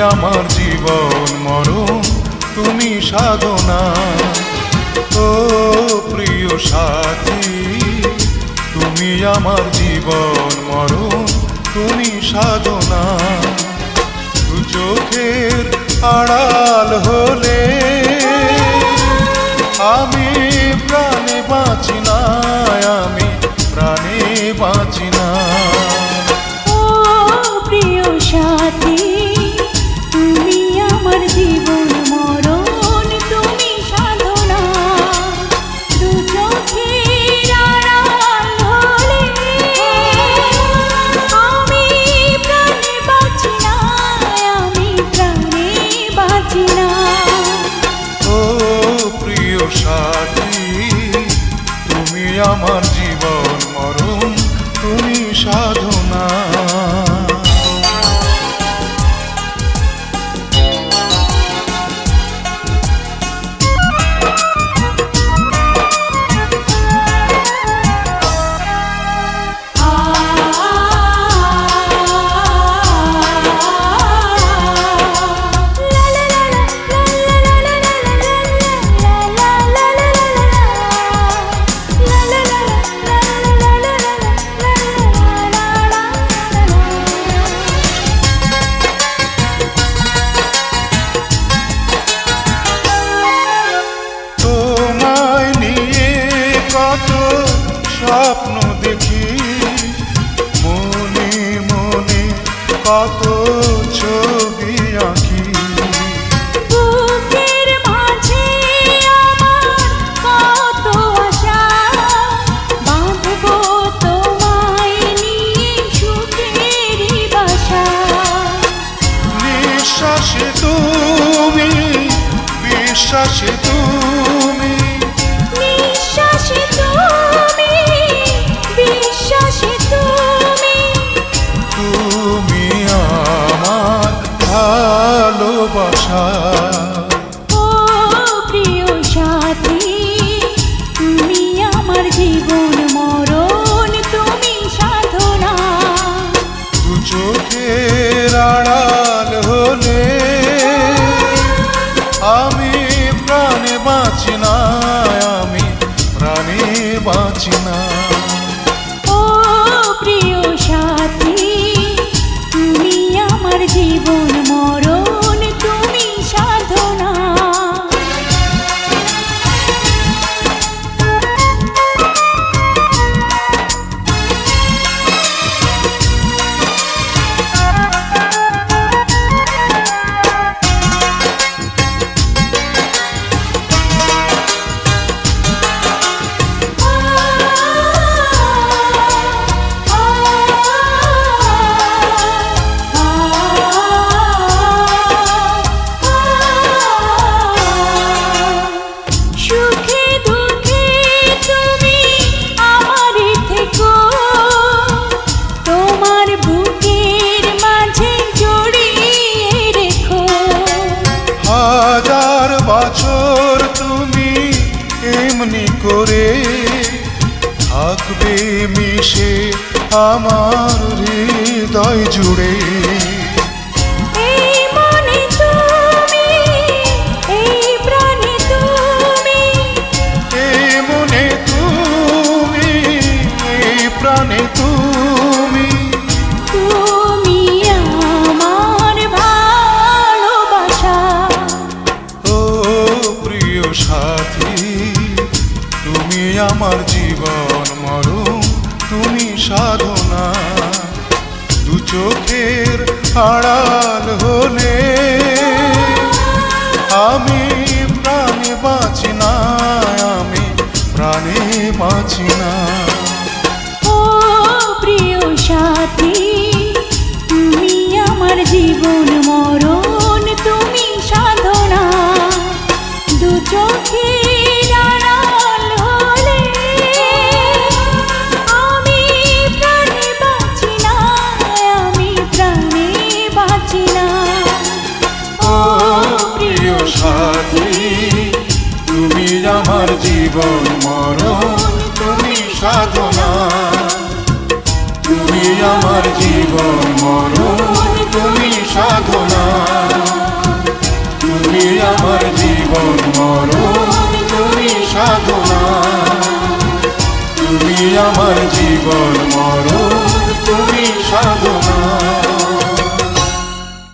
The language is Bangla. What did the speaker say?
আমার জীবন মরণ, তুমি সাধনা। ও প্রিয় সাথী, তুমি আমার জীবন মরণ, তুমি সাধনা। চোখের আড়াল হলে আমি প্রাণে বাঁচি না আমি প্রাণে বাঁচি না বাঁচি ও প্রিয় সাথী তুমি আমার জীবন মরণ তুমি সাধনা। কত ছবি আঁকি। বুকের মাঝে আমার কত আশা। বাঁধবো তোমায় নিয়ে সুখেরই বাসা। নিঃশ্বাসে তুমি বিশ্বাসে তুমি ভালোবাসা। ও প্রিয় সাথী তুমি আমার জীবন মরণ তুমি সাধনা। দু চোখের থাকবে মিশে আমার হৃদয় জুড়ে। আড়াল হলে আমি প্রাণে বাঁচি না, আমি প্রাণে বাঁচি না। ও প্রিয় সাথী, তুমি আমার জীবন মরণ জীবন মরণ তুমি সাধনা। তুমি আমার জীবন মরণ তুমি সাধনা। তুমি আমার জীবন মরণ তুমি সাধনা। তুমি আমার জীবন মরণ তুমি সাধনা।